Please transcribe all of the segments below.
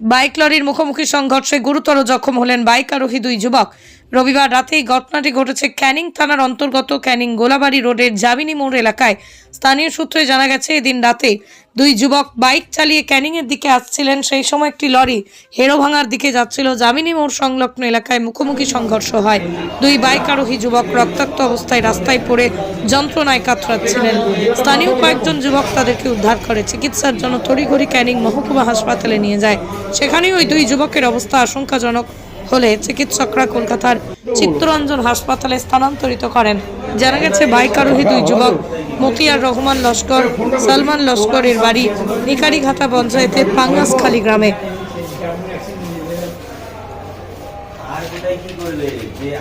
Bike লরির মুখোমুখি সংঘর্ষে গুরুতর জখম হলেন বাইক আরোহী দুই যুবক। রবিবার রাতে এই ঘটনাটি ঘটেছে ক্যানিং থানার অন্তর্গত ক্যানিং গোলাবাড়ি রোডের জামিনী মোড় এলাকায়। স্থানীয় সূত্রে জানা গেছে, এদিন রাতে দুই যুবক বাইক চালিয়ে ক্যানিং এর দিকে আসছিলেন। সেই সময় একটি লরি হেরো ভাঙার দিকে যাচ্ছিল। জামিনী মোড় সংলগ্ন এলাকায় মুখোমুখি সংঘর্ষ হয়। দুই বাইক আরোহী যুবক রক্তাক্ত অবস্থায় রাস্তায় পড়ে যন্ত্রণায় কাতরাচ্ছিলেন। স্থানীয় কয়েকজন যুবক তাদেরকে উদ্ধার করে চিকিৎসার জন্য তড়িঘড়ি ক্যানিং মহকুমা হাসপাতালে নিয়ে যায়। সেখানে ওই দুই যুবকের অবস্থা আশঙ্কাজনক। হলে চিকিৎসকরা কলকাতার চিত্তরঞ্জন হাসপাতালে স্থানান্তরিত করেন। জানা গেছে বাইক আরোহী দুই যুবক, মতিয়ার রহমান লস্কর, সালমান লস্করের বাড়ি নিকারিঘাটা পঞ্চায়েতের পাঙ্গাসখালি গ্রামে।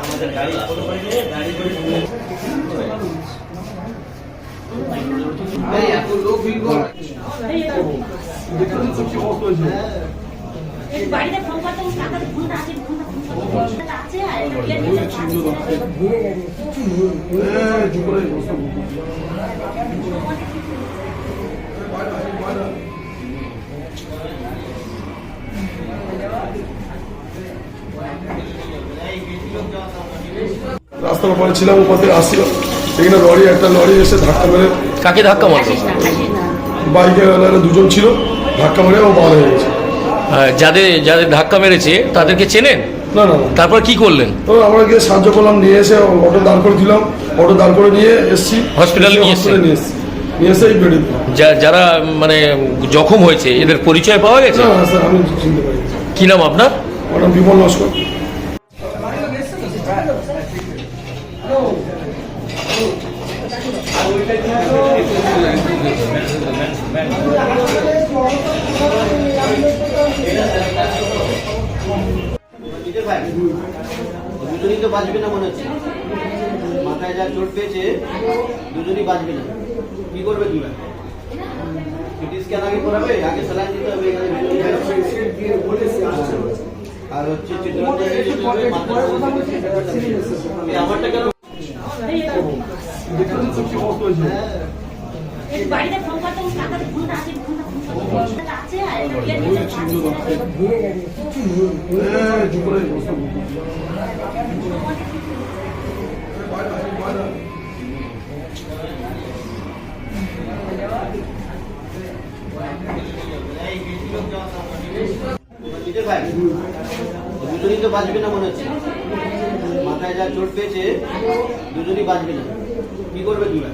আমাদের রাস্তার ওপরে ছিলাম ওপর থেকে আসছিলাম। এখানে লরি একটা লরি এসে ধাক্কা মেরে কাকে ধাক্কা মারলো? বাইকে দুজন ছিল ধাক্কা মেরে ও বার হয়ে গেছে। যাদের যাদের ধাক্কা মেরেছে তাদেরকে চেনেন? না না তারপর কি করলেন? তো আমরা গিয়ে সাহায্য করলাম নিয়ে এসে অটো দাঁড় করে দিলাম। অটো দাঁড় করে নিয়ে এসছি। হসপিটালে নিয়ে? হসপিটালে নিয়ে এসছি। নিয়ে যারা মানে জখম হয়েছে এদের পরিচয় পাওয়া গেছে? না স্যার আমি চিনতে পারি কি নাম আপনার? আমার নাম বিমল নস্কর দিতে দুজনই তো বাঁচবে না মনে হচ্ছে। মাথায় যা চোট পেয়েছে দুজনই বাঁচবে না। কি করবে সিটি স্ক্যান আগে করাবে আগে স্যালাইন দিতে হবে এখানে। আর হচ্ছে আমারটা কেন দুজনই তো বাঁচবে না মনে হচ্ছে। মাথায় যা চোট পেয়েছে, দুজনই বাঁচবে না। কি করবে ভাই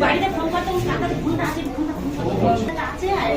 বাড়িতে ফোন করতে টাকা ফোনটা আছে ফোনটা ফোন করতে আছে আর